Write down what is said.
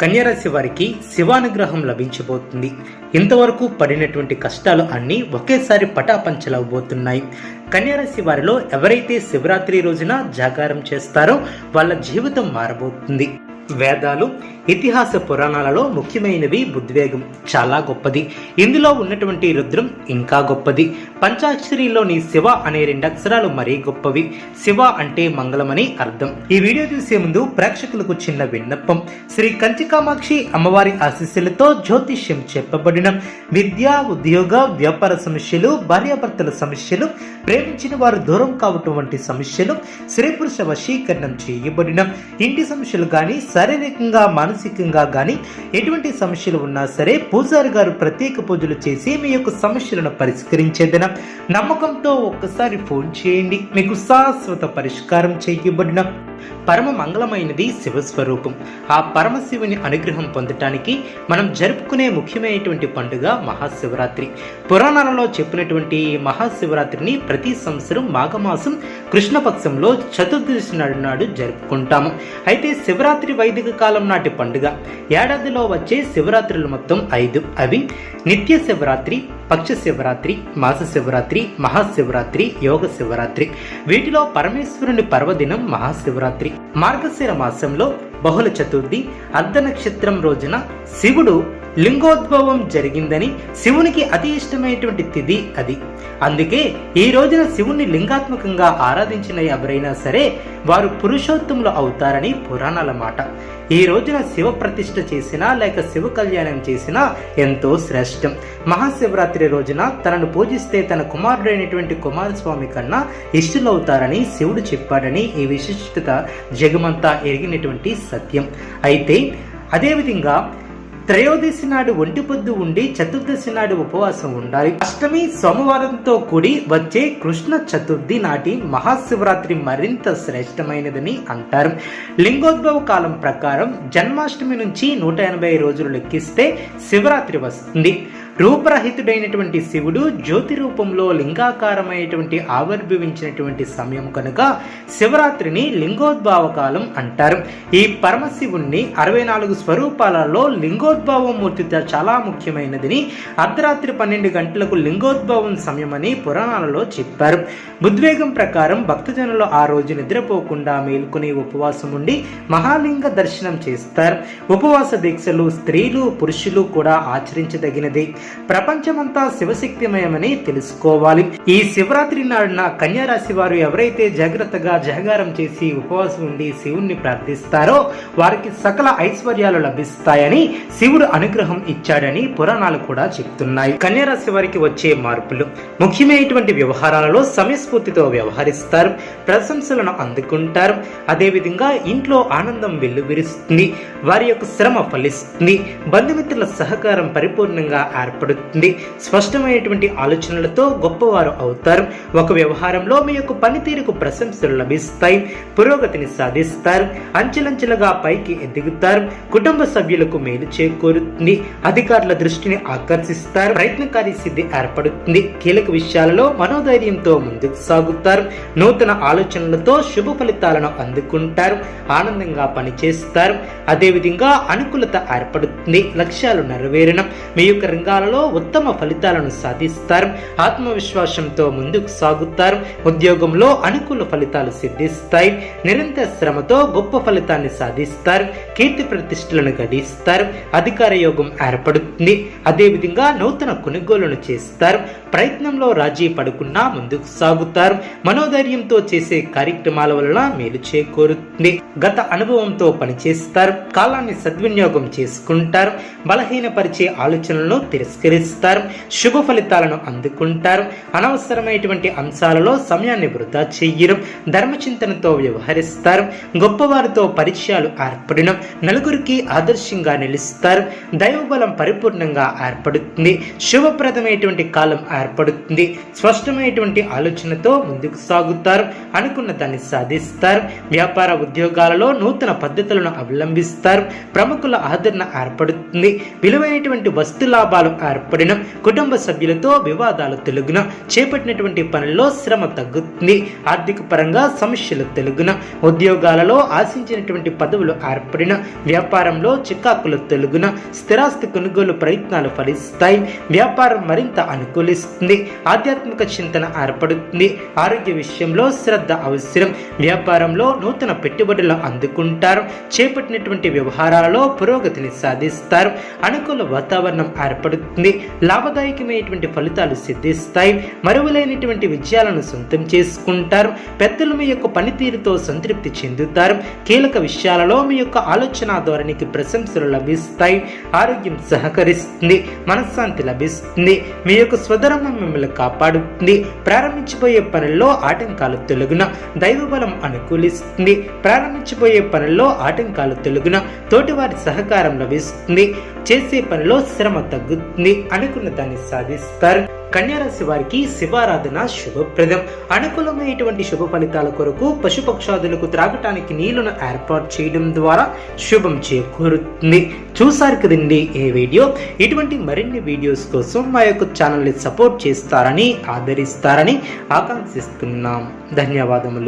కన్యరాశి వారికి శివానుగ్రహం లభించబోతుంది. ఇంతవరకు పడినటువంటి కష్టాలు అన్నీ ఒకేసారి పటాపంచలవబోతున్నాయి కన్యరాశి వారిలో ఎవరైతే శివరాత్రి రోజున జాగారం చేస్తారో వాళ్ళ జీవితం మారబోతుంది. వేదాలు ఇతిహాస పురాణాలలో ముఖ్యమైనవి ఉద్వేగం చాలా గొప్పది. ఇందులో ఉన్నటువంటి రుద్రం ఇంకా గొప్పది. పంచాక్షరిలోని శివ అనే రెండు అక్షరాలు మరీ గొప్పవి. శివ అంటే మంగళమని అర్థం. ఈ వీడియో చూసే ముందు ప్రేక్షకులకు చిన్న విన్నపం. శ్రీ కంచికామాక్షి అమ్మవారి ఆశీస్సులతో జ్యోతిష్యం చెప్పబడిన విద్య ఉద్యోగ వ్యాపార సమస్యలు భార్యాభర్తల సమస్యలు ప్రేమించిన వారు దూరం కావటం వంటి సమస్యలు స్త్రీ పురుష వశీకరణం చేయబడిన ఇంటి సమస్యలు కానీ శారీరకంగా మానసికంగా కానీ ఎటువంటి సమస్యలు ఉన్నా సరే పూజారి గారు ప్రత్యేక పూజలు చేసి మీ యొక్క సమస్యలను పరిష్కరించేదన నమ్మకంతో ఒక్కసారి ఫోన్ చేయండి. మీకు శాశ్వత పరిష్కారం చేయబడిన పరమ మంగళమైనది శివస్వరూపం. ఆ పరమశివుని అనుగ్రహం పొందటానికి మనం జరుపుకునే ముఖ్యమైనటువంటి పండుగ మహాశివరాత్రి. పురాణాలలో చెప్పినటువంటి మహాశివరాత్రిని ప్రతి సంవత్సరం మాఘమాసం కృష్ణపక్షంలో చతుర్దశి నాడు నాడు జరుపుకుంటాము. అయితే శివరాత్రి వైదిక కాలం నాటి పండుగ. ఏడాదిలో వచ్చే శివరాత్రులు మొత్తం ఐదు. అవి నిత్య శివరాత్రి పక్ష శివరాత్రి మాస శివరాత్రి మహాశివరాత్రి యోగ శివరాత్రి. వీటిలో పరమేశ్వరుని పర్వదినం మహాశివరాత్రి మార్గశిర మాసంలో బహుళ చతుర్థి అర్ధ నక్షత్రం రోజున శివుడు లింగోద్భవం జరిగిందని శివునికి అతి ఇష్టమైనటువంటి తిథి అది. అందుకే ఈ రోజున శివుణ్ణి లింగాత్మకంగా ఆరాధించిన ఎవరైనా సరే వారు పురుషోత్తములు అవుతారని పురాణాల మాట. ఈ రోజున శివ ప్రతిష్ఠ చేసినా లేక శివ కళ్యాణం చేసినా ఎంతో శ్రేష్టం. మహాశివరాత్రి రోజున తనను పూజిస్తే తన కుమారుడైనటువంటి కుమారస్వామి కన్నా ఇష్టలవుతారని శివుడు చెప్పాడని ఈ విశిష్టత జగమంతా ఎరిగినటువంటి సత్యం. అయితే అదేవిధంగా త్రయోదశి నాడు ఒంటి పొద్దు ఉండి చతుర్దశి నాడు ఉపవాసం ఉండాలి. అష్టమి సోమవారంతో కూడి వచ్చే కృష్ణ చతుర్థి నాటి మహాశివరాత్రి మరింత శ్రేష్టమైనదని అంటారు. లింగోద్భవ కాలం ప్రకారం జన్మాష్టమి నుంచి నూట ఎనభై రోజులు లెక్కిస్తే శివరాత్రి వస్తుంది. రూపరహితుడైనటువంటి శివుడు జ్యోతి రూపంలో లింగాకారమైనటువంటి ఆవిర్భవించినటువంటి సమయం కనుక శివరాత్రిని లింగోద్భావ కాలం అంటారు. ఈ పరమశివుణ్ణి అరవై నాలుగు స్వరూపాలలో లింగోద్భావం మూర్తిత చాలా ముఖ్యమైనదని అర్ధరాత్రి పన్నెండు గంటలకు లింగోద్భావం సమయమని పురాణాలలో చెప్పారు. ఉద్వేగం ప్రకారం భక్తజనులు ఆ రోజు నిద్రపోకుండా మేల్కొని ఉపవాసం ఉండి మహాలింగ దర్శనం చేస్తారు. ఉపవాస దీక్షలు స్త్రీలు పురుషులు కూడా ఆచరించదగినది. ప్రపంచమంతా శివశక్తిమయమని తెలుసుకోవాలి. ఈ శివరాత్రి నాడున కన్యారాశి వారు ఎవరైతే జాగ్రత్తగా జాగారం చేసి ఉపవాసం ఉండి శివుణ్ణి ప్రార్థిస్తారో వారికి సకల ఐశ్వర్యాలు లభిస్తాయని శివుడు అనుగ్రహం ఇచ్చాడని పురాణాలు కూడా చెప్తున్నాయి. కన్యారాశి వారికి వచ్చే మార్పులు. ముఖ్యమైనటువంటి వ్యవహారాలలో సమయస్ఫూర్తితో వ్యవహరిస్తారు. ప్రశంసలను అందుకుంటారు. అదేవిధంగా ఇంట్లో ఆనందం వెల్లువిరుస్తుంది. వారి యొక్క శ్రమ ఫలిస్తుంది. బంధుమిత్రుల సహకారం పరిపూర్ణంగా ఏర్పడుతుంది. స్పష్టమైనటువంటి ఆలోచనలతో గొప్పవారు అవుతారు. ఒక వ్యవహారంలో మీ యొక్క పనితీరుకు ప్రశంసలు లభిస్తాయి. పురోగతిని సాధిస్తారు. అంచెలంచెలుగా పైకి ఎదుగుతారు. కుటుంబ సభ్యులకు మేలు చేకూరుతుంది. అధికారుల దృష్టిని ఆకర్షిస్తారు. ప్రయత్నకారి సిద్ధి ఏర్పడుతుంది. కీలక విషయాలలో మనోధైర్యంతో ముందుకు సాగుతారు. నూతన ఆలోచనలతో శుభ ఫలితాలను అందుకుంటారు. ఆనందంగా పనిచేస్తారు. అదేవిధంగా అనుకూలత ఏర్పడుతుంది. లక్ష్యాలు నెరవేరడం. మీ యొక్క రంగాలలో ఉత్తమ ఫలితాలను సాధిస్తారు. ఆత్మవిశ్వాసంతో ముందుకు సాగుతారు. ఉద్యోగంలో అనుకూల ఫలితాలు సిద్ధిస్తాయి. నిరంతర శ్రమతో గొప్ప ఫలితాన్ని సాధిస్తారు. కీర్తి ప్రతిష్టలను గడిస్తారు. అధికార యోగం ఏర్పడుతుంది. అదేవిధంగా నూతన కొనుగోలును చేస్తారు. ప్రయత్నంలో రాజీ పడకుండా ముందుకు సాగుతారు. మనోధైర్యంతో చేసే కార్యక్రమాల వలన మేలు చేకూరుతుంది. గత అనుభవంతో పనిచేస్తారు. కాలాన్ని సద్వినియోగం చేసుకుంటారు. బలహీనపరిచే ఆలోచనలను తిరస్కరిస్తారు శుభ ఫలితాలను అందుకుంటారు. అనవసరమైనటువంటి అంశాలలో సమయాన్ని వృధా చెయ్యరు ధర్మచింతనతో వ్యవహరిస్తారు. గొప్పవారితో పరిచయాలు ఏర్పడడం నలుగురికి ఆదర్శంగా నిలుస్తారు. దైవబలం పరిపూర్ణంగా ఏర్పడుతుంది. శుభప్రదమైనటువంటి కాలం ఏర్పడుతుంది. స్పష్టమైనటువంటి ఆలోచనతో ముందుకు సాగుతారు. అనుకున్న దాన్ని సాధిస్తారు. వ్యాపార ఉద్యోగాలలో నూతన పద్ధతులను అవలంబిస్తారు. ప్రముఖుల ఆదరణ ఏర్పడుతుంది. విలువైనటువంటి వస్తు లాభాలు ఏర్పడిన కుటుంబ సభ్యులతో వివాదాలు తెలుగున చేపట్టినటువంటి పనుల్లో శ్రమ తగ్గుతుంది. ఆర్థిక పరంగా సమస్యలు తెలుగున ఉద్యోగాలలో ఆశించినటువంటి పదవులు ఏర్పడిన వ్యాపారంలో చికాకులు తెలుగున స్థిరాస్తి కొనుగోలు ప్రయత్నాలు ఫలిస్తాయి. వ్యాపారం మరింత అనుకూలిస్తుంది. ఆధ్యాత్మిక చింతన ఏర్పడుతుంది. ఆరోగ్య విషయంలో శ్రద్ధ అవసరం. వ్యాపారంలో నూతన పెట్టుబడులు అందుకుంటారు. చేపట్టినటువంటి వ్యవహారాలలో పురోగతిని సాధిస్తారు. అనుకూల వాతావరణం ఏర్పడుతుంది. లాభదాయకమైనటువంటి ఫలితాలు సిద్ధిస్తాయి. మరువలేనిటువంటి విజయాలను సొంతం చేసుకుంటారు. పెద్దలు మీ యొక్క పనితీరుతో సంతృప్తి చెందుతారు. కీలక విషయాలలో మీ యొక్క ఆలోచన ధోరణికి ప్రశంసలు లభిస్తాయి. ఆరోగ్యం సహకరిస్తుంది. మనశ్శాంతి లభిస్తుంది. మీ యొక్క స్వధర్మం మిమ్మల్ని కాపాడుతుంది. ప్రారంభించబోయే పనుల్లో ఆటంకాలు తొలగున దైవబలం అనుకూలిస్తుంది. ప్రారంభించబోయే పనుల్లో ఆటంకాలు తొలగున తోటివారి సహకారం లభిస్తుంది. చేసే పనిలో శ్రమ తగ్గుతుంది. అనుకున్న దాన్ని సాధిస్తారు. కన్యారాశి వారికి శివారాధన శుభప్రదం. అనుకూలమైనటువంటి శుభ ఫలితాల కొరకు పశుపక్షాదులకు త్రాగటానికి నీళ్ళను ఏర్పాటు చేయడం ద్వారా శుభం చేకూరుతుంది. చూసారు కదండి ఈ వీడియో? ఇటువంటి మరిన్ని వీడియోస్ కోసం మా యొక్క ఛానల్ని సపోర్ట్ చేస్తారని ఆదరిస్తారని ఆకాంక్షిస్తున్నాం. ధన్యవాదములు.